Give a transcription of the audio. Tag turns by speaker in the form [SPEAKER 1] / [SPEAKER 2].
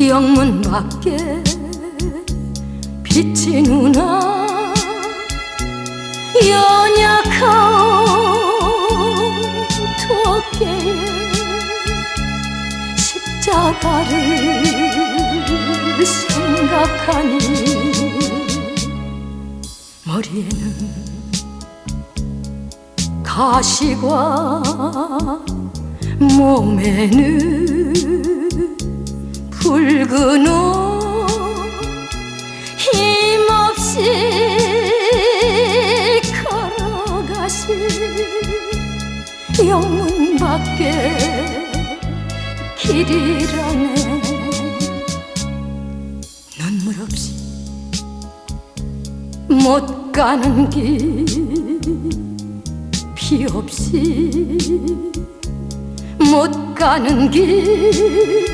[SPEAKER 1] 영문 밖에 빛이 누나. 연약한 두어깨에 십자가를 생각하니 머리에는 가시과 몸에는 붉은 옷 힘없이 걸어가신 영문 밖에 길이라네 눈물 없이 못 가는 길 피 없이 못 가는 길